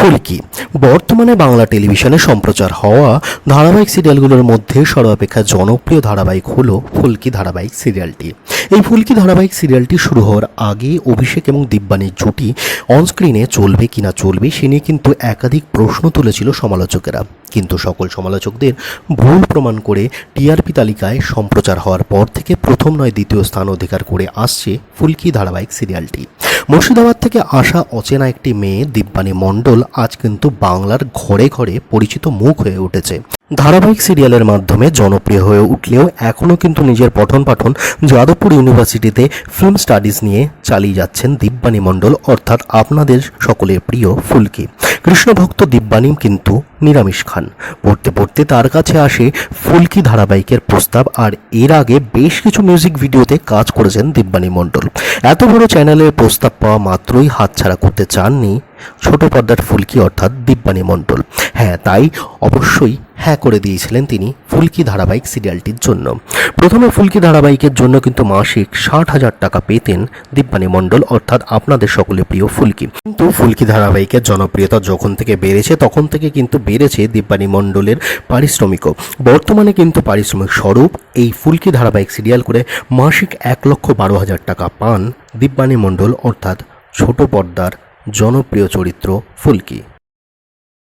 ফুলকি বর্তমানে বাংলা টেলিভিশনে সম্প্রচার হওয়া ধারাবাহিক সিরিয়ালগুলোর মধ্যে সর্বাপেক্ষা জনপ্রিয় ধারাবাহিক হলো ফুলকি ধারাবাহিক সিরিয়ালটি। এই ফুলকি ধারাবাহিক সিরিয়ালটি শুরু হওয়ার আগে অভিষেক এবং দিব্যানীর জুটি অনস্ক্রিনে চলবে কিনা চলবে সে নিয়ে কিন্তু একাধিক প্রশ্ন তুলেছিল সমালোচকেরা। কিন্তু সকল সমালোচকদের ভুল প্রমাণ করে টিআরপি তালিকায় সম্প্রচার হওয়ার পর থেকে প্রথম নয় দ্বিতীয় স্থান অধিকার করে আসছে ফুলকি ধারাবাহিক সিরিয়ালটি। মুর্শিদাবাদ থেকে আসা অচেনা একটি মেয়ে দিব্যানী মণ্ডল আজ কিন্তু বাংলার ঘরে ঘরে পরিচিত মুখ হয়ে উঠেছে। ধারাবাহিক সিরিয়ালের মাধ্যমে জনপ্রিয় হয়ে উঠলেও এখনও কিন্তু নিজের পঠন পাঠন যাদবপুর ইউনিভার্সিটিতে ফিল্ম স্টাডিজ নিয়ে চালিয়ে যাচ্ছেন দিব্যানী মণ্ডল। অর্থাৎ আপনাদের সকলের প্রিয় ফুলকি। কৃষ্ণভক্ত দিব্যানিম কিন্তু নিরামিষ খান। পড়তে পড়তে তার কাছে আসে ফুলকি ধারাবাহিকের প্রস্তাব আর এর আগে বেশ কিছু মিউজিক ভিডিওতে কাজ করেছেন দিব্যানী মণ্ডল। এত বড় চ্যানেলের প্রস্তাব পাওয়া মাত্রই হাতছাড়া করতে চাননি ছোট পর্দার ফুলকি অর্থাৎ দিব্যানী মণ্ডল। হ্যাঁ তাই অবশ্যই হ্যাঁ করে দিয়েছিলেন তিনি ফুলকি ধারাবাহিক সিরিয়ালটির জন্য। প্রথমে ফুলকি ধারাবাহিকের জন্য কিন্তু মাসিক ষাট হাজার টাকা পেতেন দিব্যানী মণ্ডল, অর্থাৎ আপনাদের সকলে প্রিয় ফুলকি। কিন্তু ফুলকি ধারাবাহিকের জনপ্রিয়তা যখন থেকে বেড়েছে, তখন থেকে কিন্তু বেড়েছে দিব্যানী মণ্ডলের পারিশ্রমিকও। বর্তমানে কিন্তু পারিশ্রমিক স্বরূপ এই ফুলকি ধারাবাহিক সিরিয়াল করে মাসিক এক লক্ষ বারো হাজার টাকা পান দিব্যানী মণ্ডল, অর্থাৎ ছোট পর্দার জনপ্রিয় চরিত্র ফুলকি।